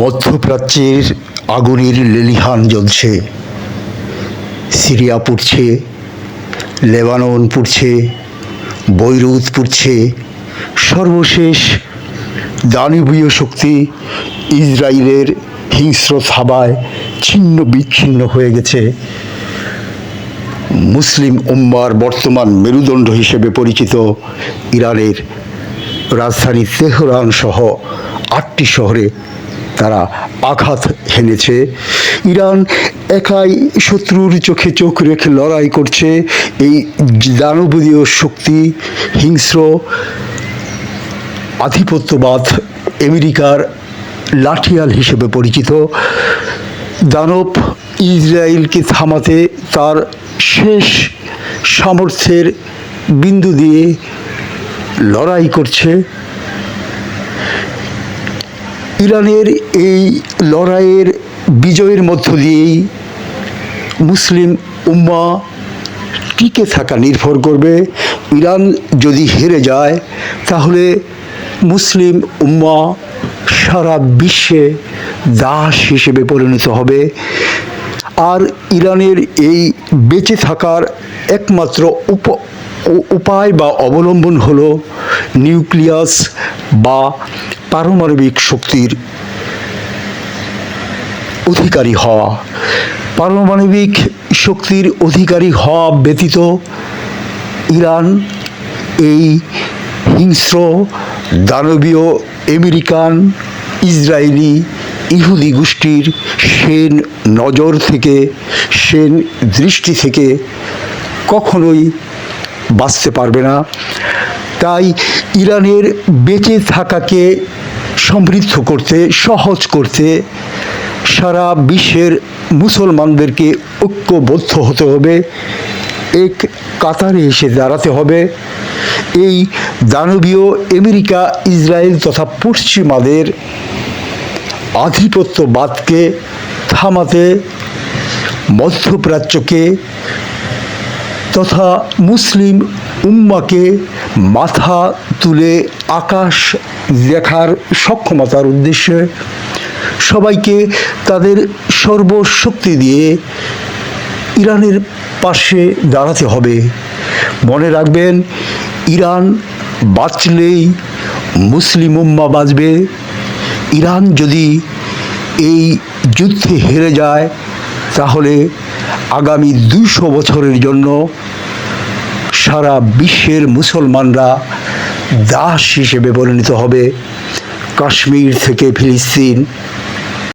মধ্যপ্রাচ্যের আগুনের লেলিহান জ্বলছে। সিরিয়া পুড়ছে, লেবানন পুড়ছে, বৈরুত পুড়ছে। সর্বশেষ দানবীয় শক্তি ইসরায়েলের হিংস্র থাবায় ছিন্ন বিচ্ছিন্ন হয়ে গেছে। মুসলিম উম্মার বর্তমান মেরুদণ্ড হিসেবে পরিচিত ইরানের রাজধানী তেহরান সহ আটটি শহরে তারা আঘাত হেনেছে। ইরান একাই শত্রুর চোখে চোখ রেখে লড়াই করছে। এই দানবীয় শক্তি, হিংস্র আধিপত্যবাদ আমেরিকার লাঠিয়াল হিসেবে পরিচিত। দানব ইসরায়েলকে থামাতে তার শেষ সামর্থ্যের বিন্দু দিয়ে লড়াই করছে। ইরানের এই লড়াইয়ের বিজয়ের মধ্য দিয়েই মুসলিম উম্মা টিকে থাকা নির্ভর করবে। ইরান যদি হেরে যায়, তাহলে মুসলিম উম্মা সারা বিশ্বে দাস হিসেবে পরিণত হবে। আর ইরানের এই বেঁচে থাকার একমাত্র উপ উপায় বা অবলম্বন হল নিউক্লিয়াস বা পারমাণবিক শক্তির অধিকারী হওয়া। পারমাণবিক শক্তির অধিকারী হওয়া ব্যতীত ইরান, এই হিংস্র দানবীয় আমেরিকান, ইসরায়েলি, ইহুদি গোষ্ঠীর সেন নজর থেকে, সেন দৃষ্টি থেকে কখনোই বাঁচতে পারবে না। তাই ইরানের বেঁচে থাকাকে সমৃদ্ধ করতে, সহজ করতে সারা বিশ্বের মুসলমানদেরকে ঐক্যবদ্ধ হতে হবে। এক কাতারে এসে দাঁড়াতে হবে। এই দানবীয় আমেরিকা, ইসরায়েল তথা পশ্চিমাদের আধিপত্যবাদকে থামাতে মধ্যপ্রাচ্যকে তথা মুসলিম উম্মাকে মাথা তুলে আকাশ দেখার সক্ষমতার উদ্দেশ্যে সবাইকে তাদের সর্বশক্তি দিয়ে ইরানের পাশে দাঁড়াতে হবে। মনে রাখবেন, ইরান বাঁচলেই মুসলিম উম্মা বাঁচবে। ইরান যদি এই যুদ্ধে হেরে যায়, তাহলে আগামী দুশো বছরের জন্য সারা বিশ্বের মুসলমানরা দাস হিসেবে পরিণত হবে কাশ্মীর থেকে ফিলিস্তিন।